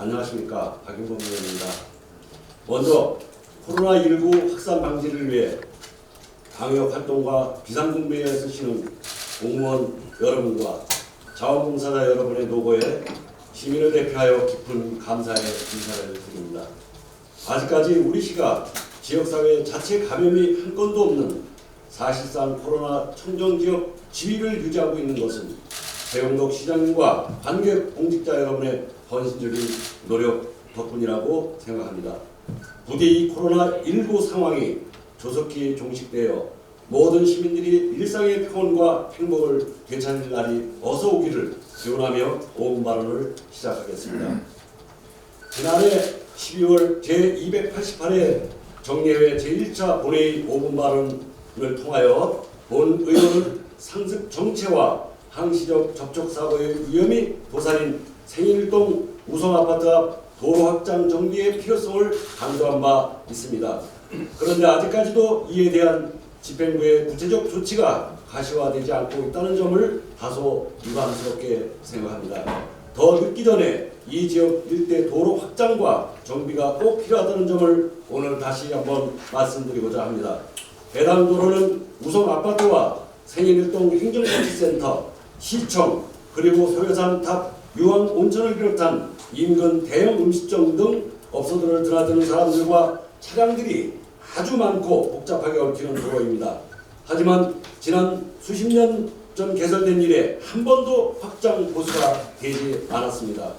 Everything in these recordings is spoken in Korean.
안녕하십니까 박인범 의원입니다. 먼저 코로나19 확산 방지를 위해 방역 활동과 비상근무에 쓰시는 공무원 여러분과 자원봉사자 여러분의 노고에 시민을 대표하여 깊은 감사의 인사를 드립니다. 아직까지 우리 시가 지역사회 자체 감염이 한 건도 없는 사실상 코로나 청정지역 지위를 유지하고 있는 것은 배용덕 시장님과 관계 공직자 여러분의 헌신적인 노력 덕분이라고 생각합니다. 부디 이 코로나19 상황이 조속히 종식되어 모든 시민들이 일상의 평온과 행복을 되찾을 날이 어서 오기를 기원하며 5분 발언을 시작하겠습니다. 지난해 12월 제288회 정례회 제1차 본회의 5분 발언을 통하여 본 의원은 상습 정체와 항시적 접촉 사고의 위험이 도사린 생일동 우성 아파트 앞 도로 확장 정비의 필요성을 강조한 바 있습니다. 그런데 아직까지도 이에 대한 집행부의 구체적 조치가 가시화되지 않고 있다는 점을 다소 유감스럽게 생각합니다. 더 늦기 전에 이 지역 일대 도로 확장과 정비가 꼭 필요하다는 점을 오늘 다시 한번 말씀드리고자 합니다. 해당 도로는 우성 아파트와 생인일동 행정복지센터, 시청, 그리고 소요산 탑 유황 온천을 비롯한 인근 대형 음식점 등 업소들을 드나드는 사람들과 차량들이 아주 많고 복잡하게 얽히는 도로입니다. 하지만 지난 수십 년 전 개설된 이래 한 번도 확장 보수가 되지 않았습니다.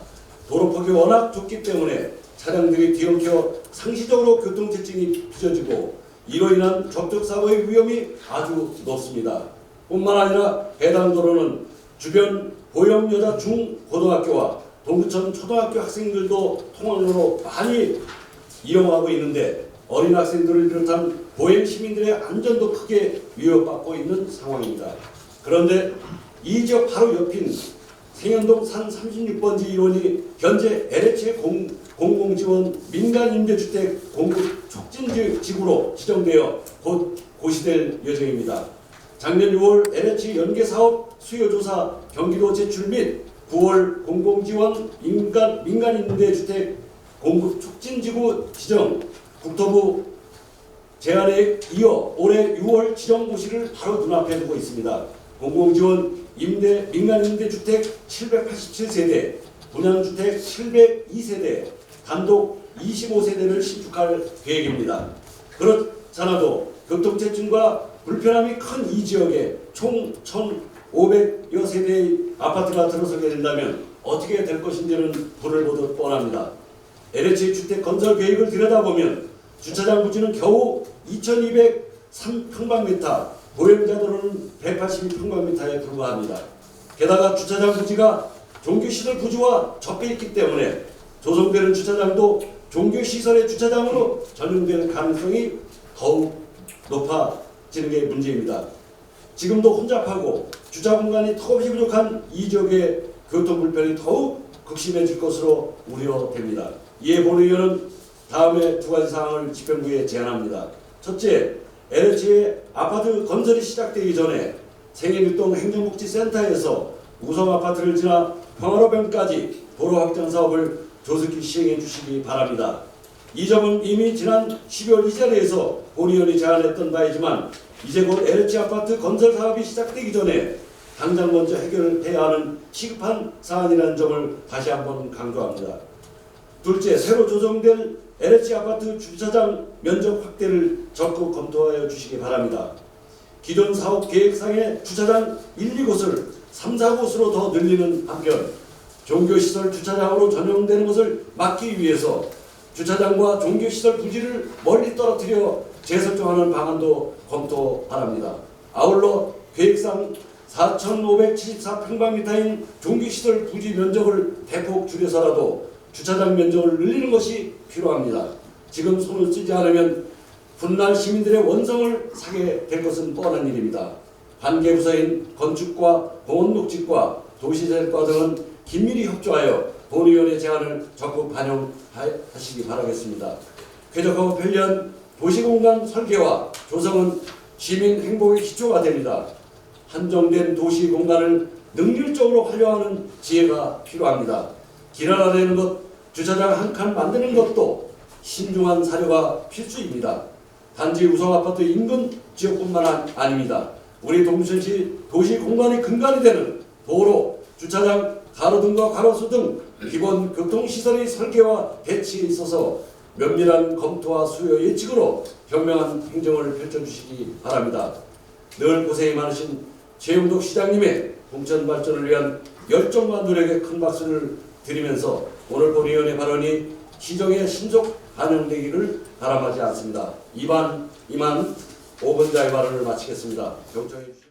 도로폭이 워낙 좁기 때문에 차량들이 뒤엉켜 상시적으로 교통체증이 빚어지고 이로 인한 접촉사고의 위험이 아주 높습니다. 뿐만 아니라 해당 도로는 주변 보영여자 중고등학교와 동구천 초등학교 학생들도 통학로로 많이 이용하고 있는데 어린 학생들을 비롯한 보행 시민들의 안전도 크게 위협받고 있는 상황입니다. 그런데 이 지역 바로 옆인 생현동 산 36번지 일원이 현재 LH 공, 공공지원 민간임대주택 공급 촉진 지구로 지정되어 곧 고시될 예정입니다. 작년 6월 LH 연계 사업 수요 조사 경기도 제출 및 9월 공공지원 인간 민간임대주택 공급 촉진지구 지정 국토부 제안에 이어 올해 6월 지정 고시를 바로 눈앞에 두고 있습니다. 공공지원 임대 민간임대주택 787세대, 분양주택 702세대, 단독 25세대를 신축할 계획입니다. 그렇잖아도 교통체증과 불편함이 큰 이 지역에 총 1,500여 세대의 아파트가 들어서게 된다면 어떻게 될 것인지는 불을 보듯 뻔합니다. LH 주택 건설 계획을 들여다보면 주차장 부지는 겨우 2,203평방미터, 보행자도로는 182평방미터에 불과합니다. 게다가 주차장 부지가 종교시설 부지와 접해 있기 때문에 조성되는 주차장도 종교시설의 주차장으로 전용될 가능성이 더욱 높아 지는 게 문제입니다. 지금도 혼잡하고 주차 공간이 턱없이 부족한 이 지역의 교통 불편이 더욱 극심해질 것으로 우려됩니다. 이에 본 의원은 다음에 두 가지 사항을 집행부에 제안합니다. 첫째, LH의 아파트 건설이 시작되기 전에 생일동 행정복지센터에서 우성 아파트를 지나 평화로변까지 도로 확장 사업을 조속히 시행해 주시기 바랍니다. 이 점은 이미 지난 12월 이 자리에서 본 의원이 제안했던 바이지만 이제 곧 LH 아파트 건설 사업이 시작되기 전에 당장 먼저 해결해야 하는 시급한 사안이라는 점을 다시 한번 강조합니다. 둘째, 새로 조정될 LH 아파트 주차장 면적 확대를 적극 검토하여 주시기 바랍니다. 기존 사업 계획상의 주차장 1, 2곳을 3, 4곳으로 더 늘리는 한편 종교시설 주차장으로 전용되는 것을 막기 위해서 주차장과 종교시설 부지를 멀리 떨어뜨려 재설정하는 방안도 검토 바랍니다. 아울러 계획상 4,574평방미터인 종교시설 부지 면적을 대폭 줄여서라도 주차장 면적을 늘리는 것이 필요합니다. 지금 손을 쓰지 않으면 훗날 시민들의 원성을 사게 될 것은 뻔한 일입니다. 관계부서인 건축과 공원녹지과 도시재생과 등은 긴밀히 협조하여 본의원의 제안을 적극 반영하시기 바라겠습니다. 쾌적하고 편리한 도시공간 설계와 조성은 시민 행복의 기초가 됩니다. 한정된 도시 공간을 능률적으로 활용하는 지혜가 필요합니다. 길 하나 내는 것 주차장 한 칸 만드는 것도 신중한 사료가 필수입니다. 단지 우성 아파트 인근 지역뿐만 아- 아닙니다. 우리 동천시 도시 공간의 근간이 되는 도로, 주차장, 가로등과 가로수 등 기본 교통시설의 설계와 배치에 있어서 면밀한 검토와 수요 예측으로 현명한 행정을 펼쳐주시기 바랍니다. 늘 고생이 많으신 최영덕 시장님의 공천 발전을 위한 열정과 노력에 큰 박수를 드리면서 오늘 본의원의 발언이 시정에 신속 반영되기를 바람하지 않습니다. 이반 이만 5분자의 발언을 마치겠습니다. 경청해 주시